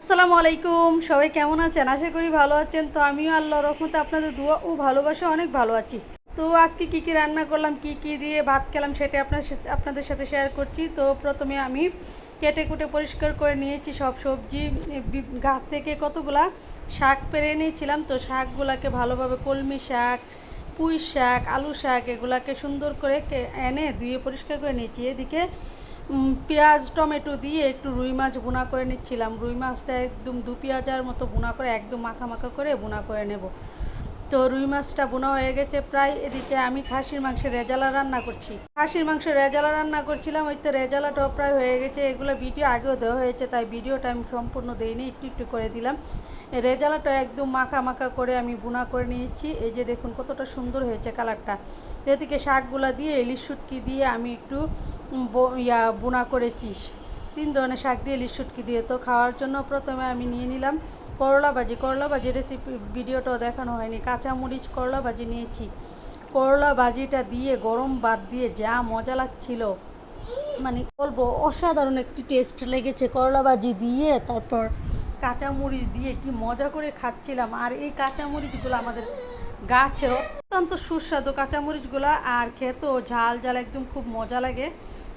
আসসালামু আলাইকুম। সবাই কেমন আছেন? আশা করি ভালো আছেন। তো আমিও আল্লাহ রহমতে আপনাদের দোয়া ও ভালোবাসা অনেক ভালো আছি। তো আজকে কি কি রান্না করলাম, কি কি দিয়ে ভাত খেলাম সেটা আপনার আপনাদের সাথে শেয়ার করছি। তো প্রথমে আমি কেটে কুটে পরিষ্কার করে নিয়েছি সব সবজি গাছ থেকে কতগুলা শাক পেরে নিয়েছিলাম। তো শাকগুলাকে ভালোভাবে কলমি শাক, পুঁই শাক, আলু শাক, এগুলাকে সুন্দর করে এনে ধুয়ে পরিষ্কার করে নিয়েছি। এদিকে পেঁয়াজ, টমেটো দিয়ে একটু রুই মাছ বোনা করে নিচ্ছিলাম। রুই মাছটা একদম দু পেঁয়াজার মতো বোনা করে একদম মাখা মাখা করে বোনা করে নেব। তো রুই মাছটা বোনা হয়ে গেছে প্রায়। এদিকে আমি খাসির মাংসের রেজালা রান্না করছি। খাসির মাংস রেজালা রান্না করছিলাম, ওই তো রেজালাটাও প্রায় হয়ে গেছে। এগুলো ভিডিও আগেও দেওয়া হয়েছে, তাই ভিডিওটা আমি সম্পূর্ণ দিইনি, একটু একটু করে দিলাম। রেজালাটা একদম মাখা মাখা করে আমি বোনা করে নিয়েছি। এই যে দেখুন কতটা সুন্দর হয়েছে কালারটা। এদিকে শাকগুলা দিয়ে, ইলিশ শুটকি দিয়ে আমি একটু ইয়া বোনা করেছি। তিন ধরনের শাক দিয়ে ইলিশ শুটকি দিয়ে। তো খাওয়ার জন্য প্রথমে আমি নিয়ে নিলাম করলা ভাজি করলা ভাজি রেসিপি ভিডিওটাও দেখানো হয়নি। কাঁচামরিচ করলা ভাজি নিয়েছি। করলা ভাজিটা দিয়ে, গরম বাদ দিয়ে যা মজা লাগছিল। মানে বলব, অসাধারণ একটি টেস্ট লেগেছে করলা ভাজি দিয়ে, তারপর কাঁচামরিচ দিয়ে কি মজা করে খাচ্ছিলাম। আর এই কাঁচামরিচগুলো আমাদের গাছের অত্যন্ত সুস্বাদু কাঁচামরিচগুলো, আর খেতেও ঝাল ঝাল, একদম খুব মজা লাগে।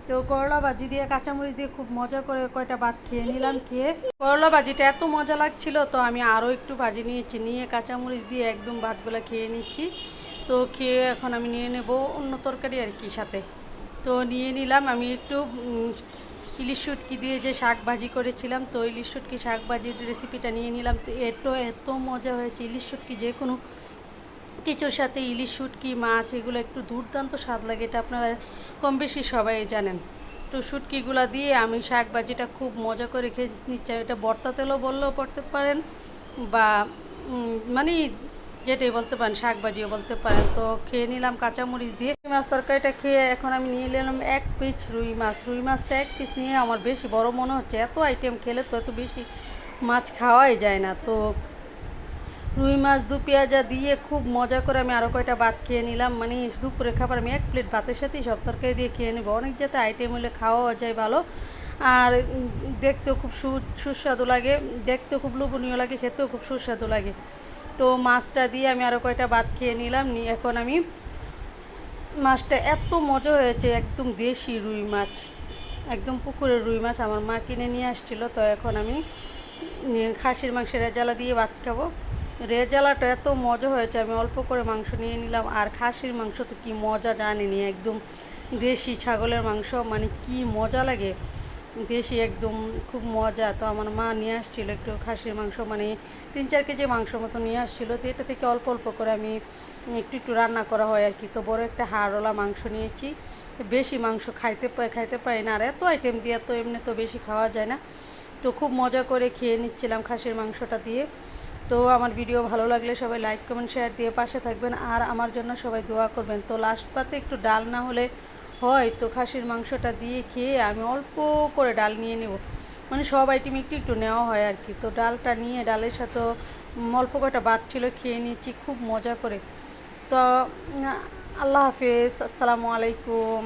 তো করলা ভাজি দিয়ে, কাঁচামরিচ দিয়ে খুব মজা করে কয়টা ভাত খেয়ে নিলাম, খেয়ে করলা ভাজিটা এত মজা লাগছিল, তো আমি আরও একটু ভাজি নিয়েছি, নিয়ে কাঁচামরিচ দিয়ে একদম ভাতগুলো খেয়ে নিচ্ছি। তো খেয়ে এখন আমি নিয়ে নেব অন্য তরকারি আর কি সাথে। তো নিয়ে নিলাম, আমি একটু ইলিশ শুটকি দিয়ে যে শাক ভাজি করেছিলাম, তো ইলিশ শুটকি শাক ভাজির রেসিপিটা নিয়ে নিলাম। তো এটো এত মজা হয়েছে, ইলিশ শুটকি যে কোনো কিছুর সাথে ইলিশ শুটকি, মাছ, এগুলো একটু দুর্দান্ত স্বাদ লাগে, এটা আপনারা কম বেশি সবাই জানেন। তো শুটকিগুলো দিয়ে আমি শাক ভাজিটা খুব মজা করে খেয়ে নিচ্ছি। এটা বর্তা তেলও বললেও পড়তে পারেন বা মানে যেটাই বলতে পারেন, শাক ভাজিও বলতে পারেন। তো খেয়ে নিলাম কাঁচামরিচ দিয়ে। রুই মাছ তরকারিটা খেয়ে এখন আমি নিয়ে নিলাম এক পিস রুই মাছ। রুই মাছটা এক পিস নিয়ে আমার বেশি বড় মনে হচ্ছে। এত আইটেম খেলে তো এত বেশি মাছ খাওয়াই যায় না। তো রুই মাছ, দু পেঁয়াজা দিয়ে খুব মজা করে আমি আরও কয়টা ভাত খেয়ে নিলাম। মানে দুপুরে খাবার আমি এক প্লেট ভাতের সাথেই সব তরকারি দিয়ে খেয়ে নেব। অনেক যাতে আইটেম হলে খাওয়াও যায় ভালো। আর দেখতেও খুব সু- সুস্বাদু লাগে। দেখতেও খুব লোভনীয় লাগে, খেতেও খুব সুস্বাদু লাগে। তো মাছটা দিয়ে আমি আরও কয়টা ভাত খেয়ে নিলাম। নিয়ে এখন আমি মাছটা এত মজা হয়েছে, একদম দেশি রুই মাছ। একদম পুকুরের রুই মাছ। আমার মা কিনে নিয়ে আসছিল। তো এখন আমি খাসির মাংসের রেজালা দিয়ে ভাত খাব। রেজালাটা এত মজা হয়েছে। আমি অল্প করে মাংস নিয়ে নিলাম। আর খাসির মাংস তো কি মজা জানিনি একদম দেশি ছাগলের মাংস মানে কি মজা লাগে। দেশি একদম খুব মজা। তো আমার মা নিয়ে আসছিল একটু খাসির মাংস মানে তিন চার কেজি মাংস মতো নিয়ে আসছিল। তো এটা থেকে অল্প অল্প করে আমি একটু একটু রান্না করা হয় আর কি। তো বড় একটা হাড়ওয়ালা মাংস নিয়েছি। বেশি মাংস খাইতে খাইতে পাই না। আর এত আইটেম দিয়ে তো এমনি তো বেশি খাওয়া যায় না। তো খুব মজা করে খেয়ে নিচ্ছিলাম খাসির মাংসটা দিয়ে। তো আমার ভিডিও ভালো লাগলে সবাই লাইক কমেন্ট শেয়ার দিয়ে পাশে থাকবেন আর আমার জন্য সবাই দোয়া করবেন। তো লাস্ট পাতে একটু ডাল না হলে হয়, তো খাসির মাংসটা দিয়ে খেয়ে আমি অল্প করে ডাল নিয়ে নেব। মানে সব আইটেম একটু একটু নেওয়া হয় আর কি। তো ডালটা নিয়ে ডালের সাথে অল্প কটা ভাত ছিল, খেয়ে নিয়েছি খুব মজা করে। তো আল্লাহ হাফেজ, আসসালামু আলাইকুম।